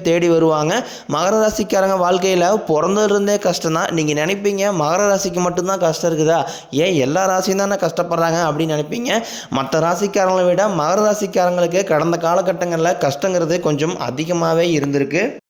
தேடி வருவாங்க. மகர ராசிக்காரங்க வாழ்க்கையில் பிறந்ததுலேருந்தே கஷ்டம் தான் நீங்கள் நினைப்பீங்க மகர ராசிக்கு மட்டும்தான் கஷ்டம் இருக்குதா? ஏன் எல்லா ராசியும் தானே கஷ்டப்படுறாங்க அப்படின்னு நினைப்பீங்க. மற்ற ராசிக்காரங்களை விட மகர ராசிக்காரங்களுக்கு கடந்த காலகட்டங்களில் கஷ்டங்கிறது கொஞ்சம் அதிகமாகவே இருந்திருக்கு.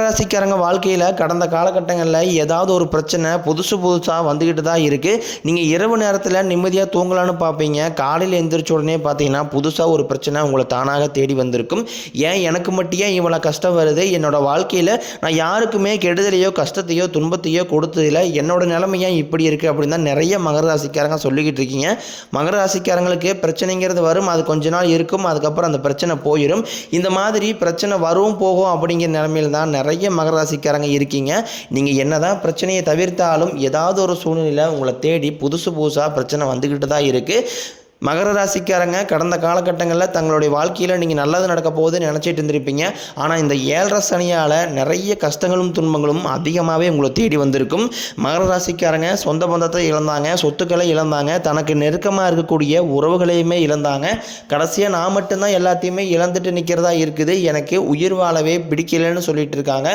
ராசிக்காரங்க வாழ்க்கையில் கடந்த காலகட்டங்களில் ஏதாவது ஒரு பிரச்சனை புதுசு புதுசாக வந்துக்கிட்டு தான் இருக்குது நீங்கள் இரவு நேரத்தில் நிம்மதியாக தூங்கலான்னு பார்ப்பீங்க காலையில் எந்திரிச்ச உடனே பார்த்தீங்கன்னா புதுசாக ஒரு பிரச்சனை உங்களை தானாக தேடி வந்திருக்கும். ஏன் எனக்கு மட்டும் ஏன் இவ்வளோ கஷ்டம் வருது? என்னோடய வாழ்க்கையில் நான் யாருக்குமே கெடுதலையோ கஷ்டத்தையோ துன்பத்தையோ கொடுத்ததில்ல. என்னோட நிலைமை ஏன் இப்படி இருக்குது அப்படின்னு தான் நிறைய மகர ராசிக்காரங்க சொல்லிக்கிட்டு இருக்கீங்க. மகர ராசிக்காரங்களுக்கு பிரச்சனைங்கிறது வரும். அது கொஞ்ச நாள் இருக்கும். அதுக்கப்புறம் அந்த பிரச்சனை போயிடும் இந்த மாதிரி பிரச்சனை வரும் போகும் அப்படிங்கிற நிலமையில் தான் நிறைய மகராசிக்காரங்க இருக்கீங்க. நீங்கள் என்ன தான் பிரச்சனையை தவிர்த்தாலும் ஏதாவது ஒரு சூழ்நிலையில் உங்களை தேடி புதுசு புதுசாக பிரச்சனை வந்துக்கிட்டு தான் இருக்குது மகர ராசிக்காரங்க கடந்த காலகட்டங்களில் தங்களுடைய வாழ்க்கையில் நீங்கள் நல்லது நடக்க போகுதுன்னு நினச்சிட்டு இருந்திருப்பீங்க. ஆனால் இந்த ஏழரை சனியால் நிறைய கஷ்டங்களும் துன்பங்களும் அதிகமாகவே உங்களை தேடி வந்திருக்கும். மகர ராசிக்காரங்க சொந்த பந்தத்தை இழந்தாங்க சொத்துக்களை இழந்தாங்க தனக்கு நெருக்கமாக இருக்கக்கூடிய உறவுகளையுமே இழந்தாங்க. கடைசியாக நான் மட்டும்தான் எல்லாத்தையுமே இழந்துட்டு நிற்கிறதா இருக்குது. எனக்கு உயிர் வாழவே பிடிக்கலைன்னு சொல்லிட்டு இருக்காங்க.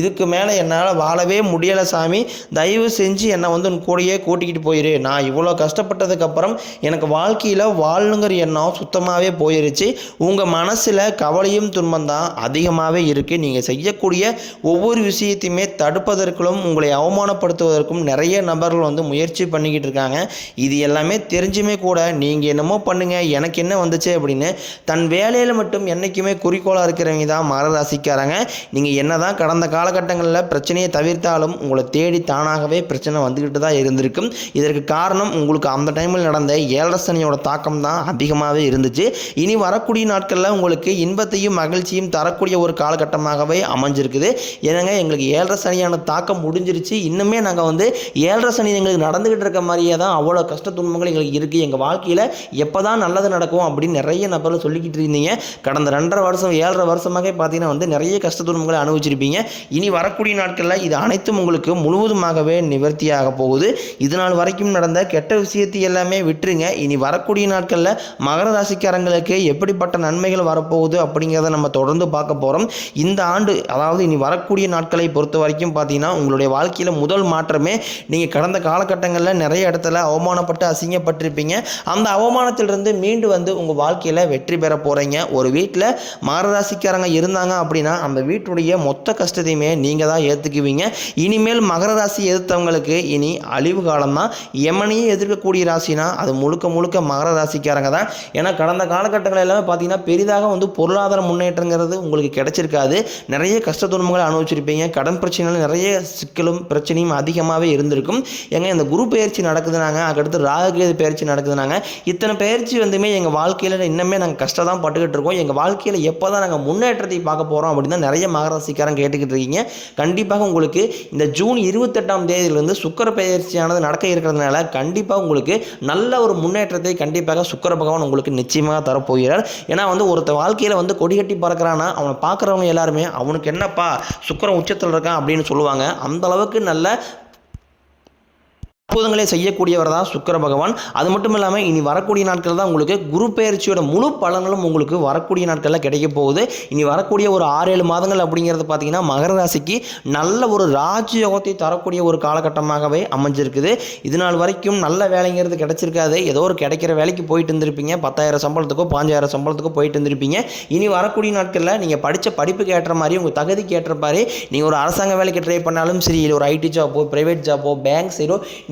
இதுக்கு மேலே என்னால் வாழவே முடியலை சாமி. தயவு செஞ்சு என்னை வந்து உன் கூடயே கூட்டிக்கிட்டு போயிரு. நான் இவ்வளோ கஷ்டப்பட்டதுக்கப்புறம் எனக்கு வாழ்க்கையில் வாழணுங்கிற எண்ணம் சுத்தமாகவே போயிருச்சு. உங்கள் மனசில் கவலையும் துன்பம் தான் அதிகமாகவே இருக்குது நீங்கள் செய்யக்கூடிய ஒவ்வொரு விஷயத்தையுமே தடுப்பதற்கும் உங்களை அவமானப்படுத்துவதற்கும் நிறைய நபர்கள் வந்து முயற்சி பண்ணிக்கிட்டு இருக்காங்க. இது எல்லாமே தெரிஞ்சுமே கூட நீங்கள் என்னமோ பண்ணுங்கள் எனக்கு என்ன வந்துச்சு அப்படின்னு தன் வேலையில் மட்டும் என்றைக்குமே குறிக்கோளாக இருக்கிறவங்க தான் மர ராசிக்காரங்க நீங்கள் என்ன தான் கடந்த காலகட்டங்களில் பிரச்சனையை தவிர்த்தாலும் உங்களை தேடி தானாகவே பிரச்சனை வந்துக்கிட்டு தான் இருந்திருக்கும். இதற்கு காரணம் உங்களுக்கு அந்த டைமில் நடந்த ஏழரை சனியோட தாக்கம் தான் அதிகமாகவே இருந்துச்சு. இனி வரக்கூடிய நாட்களில் உங்களுக்கு இன்பத்தையும் மகிழ்ச்சியும் தரக்கூடிய ஒரு காலகட்டமாகவே அமைஞ்சிருக்குது. ஏன்னாங்க எங்களுக்கு ஏழரை சனியான தாக்கம் முடிஞ்சிருச்சு. இன்னுமே நாங்கள் வந்து ஏழரை சனி எங்களுக்கு நடந்துக்கிட்டு இருக்க மாதிரியே தான் அவ்வளோ கஷ்ட துன்பங்கள் எங்களுக்கு இருக்குது எங்கள் வாழ்க்கையில் எப்போ தான் நல்லது நடக்கும் அப்படின்னு நிறைய நபர்கள் சொல்லிக்கிட்டு இருந்தீங்க. கடந்த ரெண்டரை வருஷம் ஏழரை வருஷமாக பார்த்தீங்கன்னா வந்து நிறைய கஷ்ட துன்பங்களை அனுபவிச்சிருப்பீங்க. இனி வரக்கூடிய நாட்களில் இது அனைத்தும் உங்களுக்கு முழுவதுமாகவே நிவர்த்தியாக போகுது. இது நாள் வரைக்கும் நடந்த கெட்ட விஷயத்தை எல்லாமே விட்டுருங்க. இனி வரக்கூடிய நாட்களில் மகர ராசிக்காரங்களுக்கு எப்படிப்பட்ட நன்மைகள் வரப்போகுது அப்படிங்கிறத நம்ம தொடர்ந்து பார்க்க போகிறோம் இந்த ஆண்டு அதாவது இனி வரக்கூடிய நாட்களை பொறுத்த வரைக்கும் பார்த்தீங்கன்னா உங்களுடைய வாழ்க்கையில் முதல் மாற்றமே நீங்கள் கடந்த காலகட்டங்களில் நிறைய இடத்துல அவமானப்பட்டு அசிங்கப்பட்டிருப்பீங்க. அந்த அவமானத்திலிருந்து மீண்டு வந்து உங்கள் வாழ்க்கையில் வெற்றி பெற போகிறீங்க ஒரு வீட்டில் மகர ராசிக்காரங்க இருந்தாங்க அப்படின்னா அந்த வீட்டுடைய மொத்த கஷ்டத்தையுமே நீங்கள் தான் ஏற்றுக்குவீங்க இனிமேல் மகர ராசி எதிர்த்தவங்களுக்கு இனி அழிவு காலம் தான் எமனையே எதிர்க்கக்கூடிய ராசினா அது முழுக்க முழுக்க மகர ராசிக்காரங்க தான். ஏன்னா கடந்த காலகட்டங்கள் எல்லாமே பார்த்தீங்கன்னா பெரிதாக வந்து பொருளாதார முன்னேற்றங்கிறது உங்களுக்கு கிடைச்சிருக்காது. நிறைய கஷ்ட துன்பங்களை அனுபவிச்சிருப்பீங்க. கடன் பிரச்சனைகள் நிறைய சிக்கலும் பிரச்சனையும் அதிகமாகவே இருந்திருக்கும். எங்க இந்த குரு பயிற்சி நடக்குதுனாங்க. அதுக்கடுத்து ராகுகேது பயிற்சி நடக்குதுனாங்க. இத்தனை பயிற்சி வந்துமே எங்கள் வாழ்க்கையில் இன்னுமே நாங்கள் கஷ்டம் தான் பட்டுக்கிட்டு இருக்கோம். எங்கள் வாழ்க்கையில் எப்போ தான் நாங்கள் முன்னேற்றத்தை பார்க்க போகிறோம் அப்படின்னு தான் நிறைய மகராசிக்காரன் கேட்டுக்கிட்டு இருக்கீங்க. கண்டிப்பாக உங்களுக்கு இந்த ஜூன் இருபத்தெட்டாம் தேதியிலிருந்து சுக்கர பயிற்சியானது நடக்க இருக்கிறதுனால கண்டிப்பாக உங்களுக்கு நல்ல ஒரு முன்னேற்றத்தை கண்டிப்பாக சுக்கர பகவான் உங்களுக்கு நிச்சயமாக தரப்போகிறார். ஏன்னா வந்து ஒருத்த வாழ்க்கையில் வந்து கொடி கட்டி பறக்கிறான்னா அவனை பார்க்குறவங்க எல்லாருமே அவனுக்கு என்னப்பா சுக்கரம் உச்சத்தில் இருக்கான் அப்படின்னு சொல்லுவாங்க. அந்த அளவுக்கு நல்ல அற்புதங்களை செய்யக்கூடியவர் தான் சுக்கர பகவான். அது மட்டும் இல்லாமல் இனி வரக்கூடிய நாட்கள் தான் உங்களுக்கு குரு பெயர்ச்சியோட முழு பலன்களும் உங்களுக்கு வரக்கூடிய நாட்களில் கிடைக்க போகுது. இனி வரக்கூடிய ஒரு ஆறு ஏழு மாதங்கள் அப்படிங்கிறது பார்த்தீங்கன்னா மகர ராசிக்கு நல்ல ஒரு ராஜயோகத்தை தரக்கூடிய ஒரு காலகட்டமாகவே அமைஞ்சிருக்குது. இது நாள் வரைக்கும் நல்ல வேலைங்கிறது கிடைச்சிருக்காது. ஏதோ ஒரு கிடைக்கிற வேலைக்கு போயிட்டு இருந்திருப்பீங்க. பத்தாயிரம் சம்பளத்துக்கோ பாஞ்சாயிரம் சம்பளத்துக்கோ போயிட்டு இருந்திருப்பீங்க. இனி வரக்கூடிய நாட்களில் நீங்கள் படித்த படிப்புக்கு ஏற்ற மாதிரி உங்கள் தகுதிக்கு ஏற்ற மாதிரி நீங்கள் ஒரு அரசாங்க வேலைக்கு ட்ரை பண்ணாலும் சரி இல்லை ஒரு ஐடி ஜாப்போ ப்ரைவேட் ஜாப்போ பேங்க் சைடோ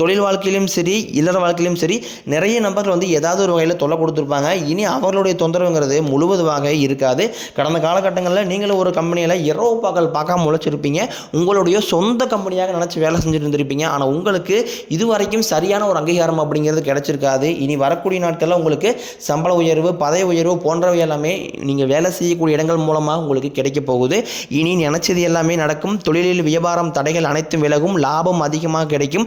தொழில் வாழ்க்கையிலும் சரி இல்லற வாழ்க்கையிலும் சரி நிறைய நபர்கள் வந்து ஏதாவது ஒரு வகையில் தொல்லை கொடுத்துருப்பாங்க. இனி அவர்களுடைய தொந்தரவுங்கிறது முழுவதுமாக இருக்காது. கடந்த காலகட்டங்களில் நீங்களும் ஒரு கம்பெனியில் இரவு பகல் பார்க்காம உழைச்சிருப்பீங்க. உங்களுடைய சொந்த கம்பெனியாக நினச்சி வேலை செஞ்சுட்டு இருந்திருப்பீங்க. ஆனால் உங்களுக்கு இது வரைக்கும் சரியான ஒரு அங்கீகாரம் அப்படிங்கிறது கிடைச்சிருக்காது. இனி வரக்கூடிய நாட்களில் உங்களுக்கு சம்பள உயர்வு பதவி உயர்வு போன்றவை எல்லாமே நீங்கள் வேலை செய்யக்கூடிய இடங்கள் மூலமாக உங்களுக்கு கிடைக்க போகுது. இனி நினச்சது எல்லாமே நடக்கும். தொழிலில் வியாபாரம் தடைகள் அனைத்தும் விலகும். லாபம் அதிகமாக கிடைக்கும்.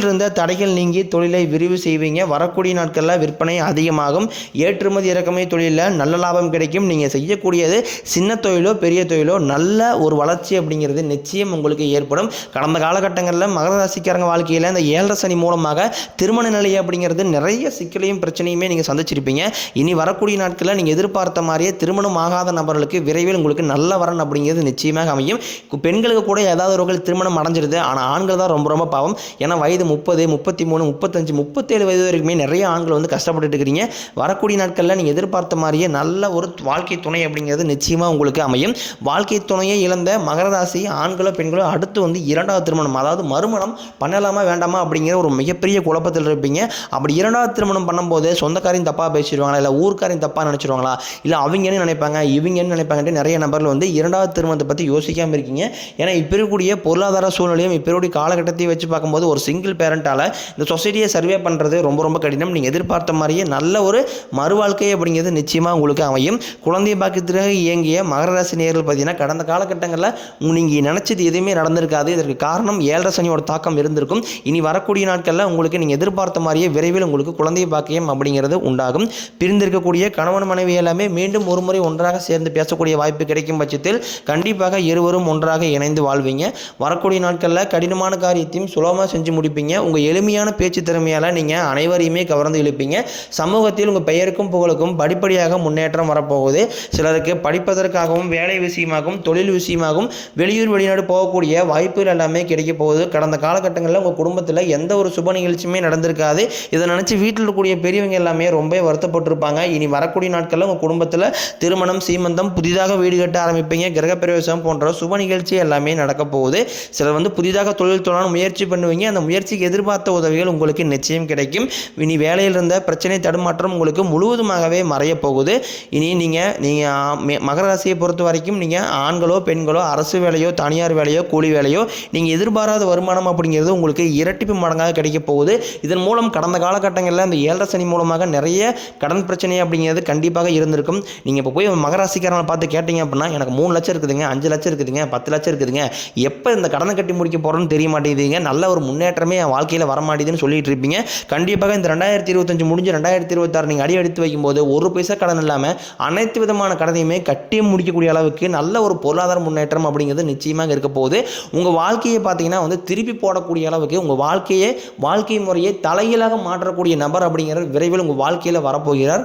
உற்பத்தியில் இருந்த தடைகள் நீங்கி தொழிலை விரிவு செய்வீங்க. வரக்கூடிய நாட்களில் விற்பனை அதிகமாகும். ஏற்றுமதி இறக்குமதி தொழிலில் நல்ல லாபம் கிடைக்கும். நீங்கள் செய்யக்கூடியது சின்ன தொழிலோ பெரிய தொழிலோ நல்ல ஒரு வளர்ச்சி அப்படிங்கிறது நிச்சயம் உங்களுக்கு ஏற்படும். கடந்த காலகட்டங்களில் மகர ராசிக்காரங்க வாழ்க்கையில் இந்த ஏழரை சனி மூலமாக திருமண நிலை அப்படிங்கிறது நிறைய சிக்கலையும் பிரச்சனையுமே நீங்கள் சந்திச்சிருப்பீங்க. இனி வரக்கூடிய நாட்களில் நீங்கள் எதிர்பார்த்த மாதிரியே திருமணம் ஆகாத நபர்களுக்கு விரைவில் உங்களுக்கு நல்ல வரன் அப்படிங்கிறது நிச்சயமாக அமையும். பெண்களுக்கு கூட ஏதாவது ஒரு திருமணம் அடைஞ்சிருது. ஆனால் ஆண்கள் தான் ரொம்ப ரொம்ப பாவம். ஏன்னா வயது முப்பது முப்பத்தி மூணு முப்பத்தஞ்சு முப்பத்தேழு வயது வரைக்குமே நிறைய ஆண்கள் வந்து கஷ்டப்பட்டுட்டு இருக்கிறீங்க. வரக்கூடிய நாட்களில் நீங்கள் எதிர்பார்த்த மாதிரியே நல்ல ஒரு வாழ்க்கை துணை அப்படிங்கிறது நிச்சயமாக உங்களுக்கு அமையும். வாழ்க்கை துணையை இழந்த மகர ராசி ஆண்களோ பெண்களோ அடுத்து வந்து இரண்டாவது திருமணம் அதாவது மறுமணம் பண்ணலாமா வேண்டாமா அப்படிங்கிற ஒரு மிகப்பெரிய குழப்பத்தில் இருப்பீங்க. அப்படி இரண்டாவது திருமணம் பண்ணும்போது சொந்தக்காரையும் தப்பாக பேசிடுவாங்களா இல்லை ஊர்க்காரையும் தப்பாக நினச்சிருவாங்களா இல்லை அவங்கன்னு நினைப்பாங்க இவங்கன்னு நினைப்பாங்கன்ட்டு நிறைய நபர்கள் வந்து இரண்டாவது திருமணத்தை பற்றி யோசிக்காமல் இருக்கீங்க. ஏன்னா இப்போ இருக்கக்கூடிய பொருளாதார சூழ்நிலையும் இப்போ இருக்கக்கூடிய காலகட்டத்தையும் வச்சு பார்க்கும்போது ஒரு சிங்கிள் பேரண்ட்டால் இந்த சொசைட்டியை சர்வே பண்ணுறது ரொம்ப ரொம்ப கடினம். நீங்கள் எதிர்பார்த்த மாதிரியே நல்ல ஒரு மறுவாழ்க்கை அப்படிங்கிறது நிச்சயமாக உங்களுக்கு அமையும். குழந்தை பாக்கியத்திற்காக இயங்கிய மகர ராசி நேர்கள் பார்த்தீங்கன்னா கடந்த காலகட்டங்களில் நீங்கள் நினச்சது எதுவுமே நடந்திருக்காது. இதற்கு காரணம் ஏழரை சனியோட தாக்கம் இருந்திருக்கும். இனி வரக்கூடிய நாட்களில் உங்களுக்கு நீங்கள் எதிர்பார்த்த மாதிரியே விரைவில் உங்களுக்கு குழந்தை பாக்கியம் அப்படிங்கிறது உண்டாகும். பிரிந்திருக்கக்கூடிய கணவன் மனைவி எல்லாமே மீண்டும் ஒரு முறை ஒன்றாக சேர்ந்து பேசக்கூடிய வாய்ப்பு கிடைக்கும் பட்சத்தில் கண்டிப்பாக இருவரும் ஒன்றாக இணைந்து வாழ்வீங்க. வரக்கூடிய நாட்களில் கடினமான காரியத்தையும் சுலபமாக செஞ்சு முடிப்பீங்க. உங்கள் எளிமையான பேச்சு திறமையால் நீங்கள் அனைவரையுமே கவர்ந்து இழுப்பீங்க சமூகத்தில் உங்கள் பெயருக்கும் புகழுக்கும் படிப்படியாக முன்னேற்றம் வரப்போகுது. சிலருக்கு படிப்பதற்காகவும் வேலை விஷயமாகவும் தொழில் விஷயமாகவும் வெளியூர் வெளிநாடு போகக்கூடிய வாய்ப்புகள் எல்லாமே கிடைக்க போகுது. கடந்த காலகட்டங்களில் உங்கள் குடும்பத்தில் எந்த ஒரு சுப நிகழ்ச்சியுமே நடந்திருக்காது. இதை நினச்சி வீட்டில் இருக்கக்கூடிய பெரியவங்க எல்லாமே ரொம்ப வருத்தப்பட்டிருப்பாங்க. இனி வரக்கூடிய நாட்களில் உங்கள் குடும்பத்தில் திருமணம் சீமந்தம் புதிதாக வீடு கட்ட ஆரம்பிப்பீங்க. கிரகப்பிரவேசம் போன்ற சுப நிகழ்ச்சி எல்லாமே நடக்க போகுது. சிலர் வந்து புதிதாக தொழில் தொடர முயற்சி பண்ணுவீங்க. அந்த முயற்சி முயற்சிக்கு எதிர்பார்த்த உதவிகள் உங்களுக்கு நிச்சயம் கிடைக்கும். இனி வேலையில் இருந்த பிரச்சனை தடுமாற்றம் உங்களுக்கு முழுவதுமாகவே மறையப் போகுது. இனி நீங்கள் நீங்கள் மகர ராசியை பொறுத்த வரைக்கும் நீங்கள் ஆண்களோ பெண்களோ அரசு வேலையோ தனியார் வேலையோ கூலி வேலையோ நீங்கள் எதிர்பாராத வருமானம் அப்படிங்கிறது உங்களுக்கு இரட்டிப்பு மடங்காக கிடைக்கப் போகுது. இதன் மூலம் கடந்த காலகட்டங்களில் அந்த ஏழரை சனி மூலமாக நிறைய கடன் பிரச்சனை அப்படிங்கிறது கண்டிப்பாக இருந்திருக்கும். நீங்கள் இப்போ போய் மகராசிக்காரனை பார்த்து கேட்டீங்க அப்படின்னா எனக்கு மூணு லட்சம் இருக்குதுங்க அஞ்சு லட்சம் இருக்குதுங்க பத்து லட்சம் இருக்குதுங்க. எப்போ இந்த கடனை கட்டி முடிக்க போகிறோன்னு தெரிய மாட்டேங்குதுங்க. நல்ல ஒரு முன்னேற்றமே என் வாழ்க்கையில் வர மாட்டேங்குதுன்னு சொல்லிட்டு இருப்பீங்க. கண்டிப்பாக இந்த ரெண்டாயிரத்தி இருபத்தஞ்சு முடிஞ்சு ரெண்டாயிரத்தி இருபத்தாறு நீங்கள் அடி எடுத்து வைக்கும்போது ஒரு பைசா கடன் இல்லாமல் அனைத்து விதமான கடனையுமே கட்டி முடிக்கக்கூடிய அளவுக்கு நல்ல ஒரு பொருளாதார முன்னேற்றம் அப்படிங்கிறது நிச்சயமாக இருக்க போகுது. உங்கள் வாழ்க்கையை பார்த்தீங்கன்னா வந்து திருப்பி போடக்கூடிய அளவுக்கு உங்கள் வாழ்க்கையை வாழ்க்கை முறையை தலைகீழாக மாற்றக்கூடிய நபர் அப்படிங்கிற விரைவில் உங்கள் வாழ்க்கையில் வரப்போகிறார்.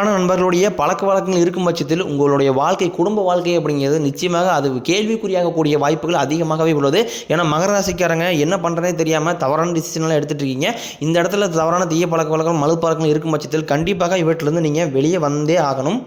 ஆன நண்பர்களுடைய பழக்க வழக்கங்கள் இருக்கும் பட்சத்தில் உங்களுடைய வாழ்க்கை குடும்ப வாழ்க்கை அப்படிங்கிறது நிச்சயமாக அது கேள்விக்குறியாகக்கூடிய வாய்ப்புகள் அதிகமாகவே உள்ளது. ஏன்னா மகர ராசிக்காரங்க என்ன பண்ணுறதே தெரியாமல் தவறான டிசிஷன்லாம் எடுத்துகிட்டு இருக்கீங்க. இந்த இடத்துல தவறான தீய பழக்க வழக்கம் மது பழக்கங்கள் இருக்கும் பட்சத்தில் கண்டிப்பாக இவற்றிலிருந்து நீங்கள் வெளியே வந்தே ஆகணும்.